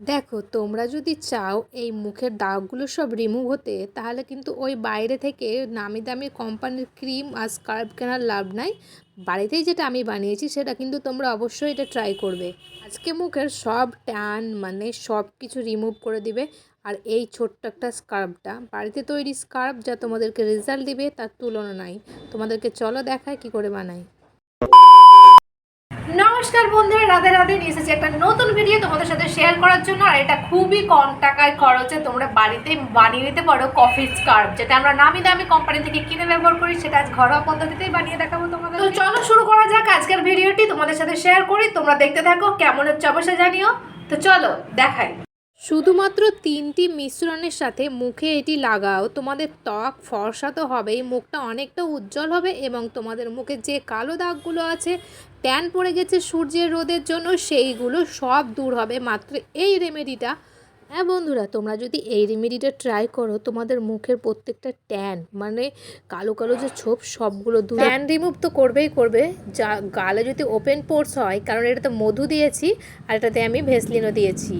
দেখো, তোমরা যদি চাও এই মুখের দাগগুলো সব রিমুভ হতে, তাহলে কিন্তু ওই বাইরে থেকে নামি দামি কোম্পানির ক্রিম আর স্কার্ফ কেনার লাভ নাই। বাড়িতেই যেটা আমি বানিয়েছি, সেটা কিন্তু তোমরা অবশ্যই এটা ট্রাই করবে। আজকে মুখের সব ট্যান মানে সব কিছু রিমুভ করে দিবে। আর এই ছোট্ট একটা স্কার্ফটা বাড়িতে তৈরি স্কার্ফ যা তোমাদেরকে রেজাল্ট দিবে, তার তুলনা নাই। তোমাদেরকে চলো দেখায় কি করে বানাই। নমস্কার বন্ধুরা, রাধে রাধে নিয়ে এসেছি একটা নতুন ভিডিও তোমাদের সাথে শেয়ার করার জন্য, আর এটা খুবই কম টাকায় খরচে তোমরা বাড়িতে বানিয়ে নিতে পারো কফি স্কার্ফ যেটা আমরা নামি দামি কোম্পানি থেকে কিনে ব্যবহার করি, সেটা আজ ঘরোয়া পদ্ধতিতেই বানিয়ে দেখাবো তোমাদের। তো চলো শুরু করা যাক আজকের ভিডিওটি তোমাদের সাথে শেয়ার করি, তোমরা দেখতে থাকো, কেমন হচ্ছে অবশ্যই জানিও। তো চলো, দেখাই। শুধুমাত্র তিনটি মিশ্রণের সাথে মুখে এটি লাগাও, তোমাদের ত্বক ফর্সা তো হবেই, মুখটা অনেকটা উজ্জ্বল হবে এবং তোমাদের মুখে যে কালো দাগগুলো আছে ট্যান পড়ে গেছে সূর্যের রোদের জন্য, সেইগুলো সব দূর হবে। মাত্র এই রেমেডিটা হ্যাঁ বন্ধুরা, তোমরা যদি এই রেমেডিটা ট্রাই করো, তোমাদের মুখের প্রত্যেকটা ট্যান মানে কালো কালো যে ছোপ, সবগুলো দূর ট্যান রিমুভ তো করবেই করবে। যা, গালে যদি ওপেন পোর্স হয়, কারণ এটাতে মধু দিয়েছি, আর এটাতে আমি ভেসলিনও দিয়েছি।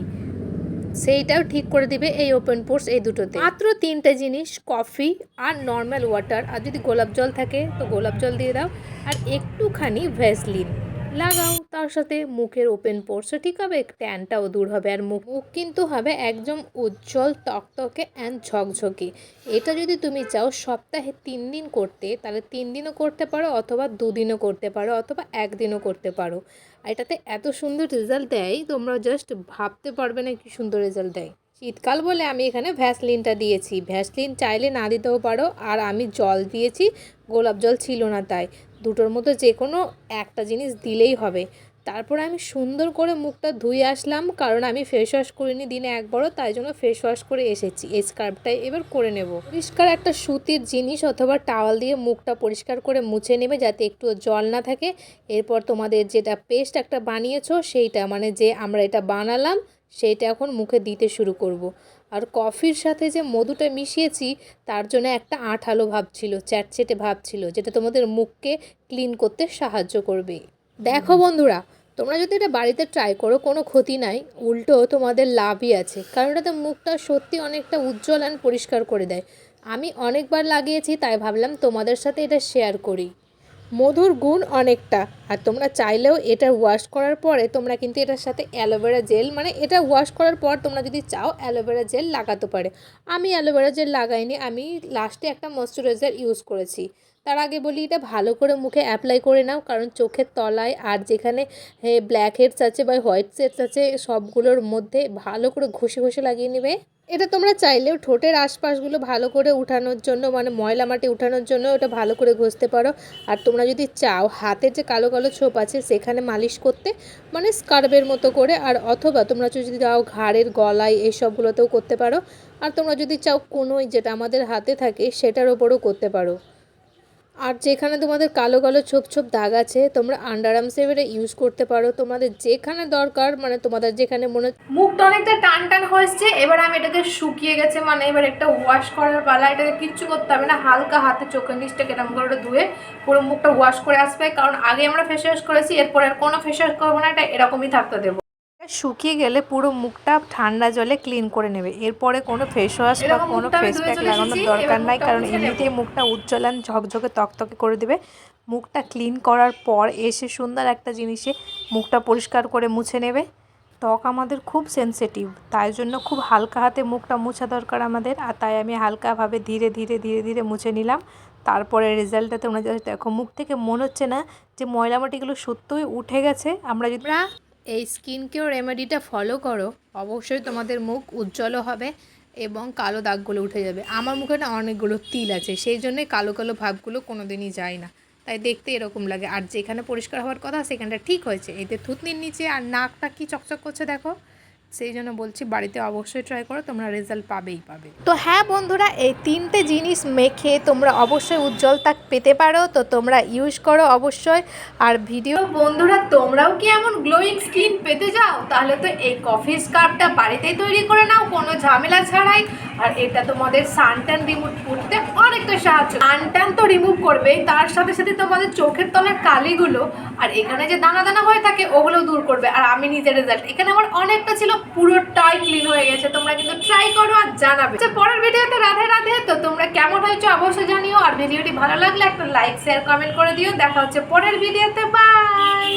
সেইটাও ঠিক করে দিবে এই ওপেন পোর্স এই দুটোতে। মাত্র তিনটে জিনিস কফি আর নর্মাল ওয়াটার আর যদি গোলাপ জল থাকে, তো গোলাপ জল দিয়ে দাও। আর একটুখানি ভ্যাসলিন লাগাও, তার সাথে মুখের ওপেন পোর্সও ঠিক হবে? ট্যানটাও দূর হবে আর মুখ মুখ কিন্তু হবে একদম উজ্জ্বল, তকতকে অ্যান্ড ঝকঝকে। এটা যদি তুমি চাও সপ্তাহে তিন দিন করতে, তাহলে তিন দিনও করতে পারো অথবা দুদিনও করতে পারো অথবা একদিনও করতে পারো। আর এটাতে এত সুন্দর রেজাল্ট দেয়, তোমরা জাস্ট ভাবতে পারবে না কি সুন্দর রেজাল্ট দেয়। শীতকাল বলে আমি এখানে ভ্যাসলিনটা দিয়েছি। ভ্যাসলিন চাইলে না দিতেও পারো, আর আমি জল দিয়েছি, গোলাপ জল ছিল না তাই। দুটোর মধ্যে যে কোনো একটা জিনিস দিলেই হবে। তারপর আমি সুন্দর করে মুখটা ধুয়ে আসলাম, কারণ আমি ফেস ওয়াশ করিনি দিনে একবারও, তাই জন্য ফেস ওয়াশ করে এসেছি। এই স্কার্ফটাই এবার করে নেব। পরিষ্কার একটা সুতির জিনিস অথবা টাওয়াল দিয়ে মুখটা পরিষ্কার করে মুছে নেবে যাতে একটু জল না থাকে। এরপর তোমাদের যেটা পেস্ট একটা বানিয়েছো, সেইটা মানে যে আমরা এটা বানালাম সেইটা এখন মুখে দিতে শুরু করব। আর কফির সাথে যে মধুটা মিশিয়েছি তার জন্য একটা আঠালো ভাব ছিল চ্যাটচেটে ভাব ছিল যেটা তোমাদের মুখকে ক্লিন করতে সাহায্য করবে। দেখো বন্ধুরা তোমরা যদি এটা বাড়িতে ট্রাই করো কোনো ক্ষতি নাই উল্টো তোমাদের লাভই আছে কারণ এটাতে মুখটা সত্যি অনেকটা উজ্জ্বল অ্যান্ড পরিষ্কার করে দেয়। আমি অনেকবার লাগিয়েছি তাই ভাবলাম তোমাদের সাথে এটা শেয়ার করি। মধুর গুণ অনেকটা। আর তোমরা চাইলেও এটা ওয়াশ করার পরে তোমরা কিন্তু এটার সাথে অ্যালোভেরা জেল মানে এটা ওয়াশ করার পর তোমরা যদি চাও অ্যালোভেরা জেল লাগাতে পারে। আমি অ্যালোভেরা জেল লাগাইনি, আমি লাস্টে একটা ময়শ্চারাইজার ইউজ করেছি। তার আগে বলি এটা ভালো করে মুখে অ্যাপ্লাই করে নাও, কারণ চোখের তলায় আর যেখানে ব্ল্যাক হেডস আছে বা হোয়াইট হেডস আছে, সবগুলোর মধ্যে ভালো করে ঘষে ঘষে লাগিয়ে নেবে। এটা তোমরা চাইলেও ঠোঁটের আশপাশগুলো ভালো করে উঠানোর জন্য মানে ময়লা মাটি উঠানোর জন্য ওটা ভালো করে ঘষতে পারো। আর তোমরা যদি চাও হাতের যে কালো কালো ছোপ আছে সেখানে মালিশ করতে মানে স্কার্বের মতো করে, আর অথবা তোমরা যদি চাও ঘাড়ের গলায় এই সবগুলোতেও করতে পারো। আর তোমরা যদি চাও কোনোই যেটা আমাদের হাতে থাকে সেটার ওপরও করতে পারো। আর যেখানে তোমাদের কালো কালো ছোপ ছোপ দাগ আছে, তোমরা আন্ডার আর্ম সেভেরে ইউজ করতে পারো। তোমাদের যেখানে দরকার মানে তোমাদের যেখানে মনে মুখটা অনেকটা টান টান হয়েছে এবার আমি এটাকে শুকিয়ে গেছে মানে এবার একটা ওয়াশ করার পালা এটাকে কিচ্ছু করতে হবে না, হালকা হাতে চোখের নিচটাকে এরকম করে ধুয়ে পুরো মুখটা ওয়াশ করে আসবে, কারণ আগে আমরা ফেস ওয়াশ করেছি, এরপর আর কোনো ফেস ওয়াশ করব না, এটা এরকমই থাকতে দেবো। শুকিয়ে গেলে পুরো মুখটা ঠান্ডা জলে ক্লিন করে নেবে। এরপরে কোনো ফেস ওয়াশ বা কোনো ফেস প্যাক লাগানোর দরকার নাই কারণ। এমনিতেই মুখটা উজ্জ্বল and ঝকঝকে তকতকে করে দেবে। মুখটা ক্লিন করার পর এসে সুন্দর একটা জিনিসে মুখটা পরিষ্কার করে মুছে নেবে। ত্বক আমাদের খুব সেনসিটিভ তাই জন্য খুব হালকা হাতে মুখটা মুছা দরকার আমাদের আর তাই আমি হালকাভাবে ধীরে ধীরে ধীরে ধীরে মুছে নিলাম। তারপরে রেজাল্টটা তোমরা just দেখো মুখ থেকে মনে হচ্ছে না যে ময়লা মাটিগুলো সত্যই উঠে গেছে। আমরা যদি এই স্কিন কেয়ার রেমেডিটা ফলো করো। অবশ্যই তোমাদের মুখ উজ্জ্বলও হবে এবং কালো দাগগুলো উঠে যাবে। আমার মুখে না অনেকগুলো তিল আছে, সেই জন্যই কালো কালো ভাবগুলো কোনো দিনই যায় না। তাই দেখতে এরকম লাগে। আর যেখানে পরিষ্কার হওয়ার কথা, সেখানটা ঠিক হয়েছে। এতে থুতনির নিচে আর নাকটা কি চকচক করছে দেখো? সেই জন্য বলছি, বাড়িতে অবশ্যই ট্রাই করো, তোমরা রেজাল্ট পাবেই পাবে। তো হ্যাঁ বন্ধুরা, এই তিনটে জিনিস মেখে তোমরা অবশ্যই উজ্জ্বল তাক পেতে পারো। তো তোমরা ইউজ করো অবশ্যই। আর ভিডিও বন্ধুরা, তোমরাও কি এমন গ্লোয়িং পেতে যাও তাহলে তো এই কফি স্কার্ফটা বাড়িতেই তৈরি করে নাও কোনো ঝামেলা ছাড়াই। আর এটা তোমাদের সানটান রিমুভ করতে অনেকটা সাহায্য সানটান তো রিমুভ করবেই তার সাথে সাথে তোমাদের চোখের তলার কালিগুলো আর এখানে যে দানা দানা হয়ে থাকে ওগুলো দূর করবে। আর আমি নিজের রেজাল্ট এখানে আমার অনেকটা ছিল পুরোটাই ক্লিন হয়ে গেছে তোমরা কিন্তু ট্রাই করো আর জানাবে। আচ্ছা, পরের ভিডিওতে রাধে রাধে তো তোমরা কেমন হয়েছো অবশ্যই জানিও। আর ভিডিওটি ভালো লাগলে একটা লাইক শেয়ার কমেন্ট করে দিও। দেখা হচ্ছে পরের ভিডিওতে বাই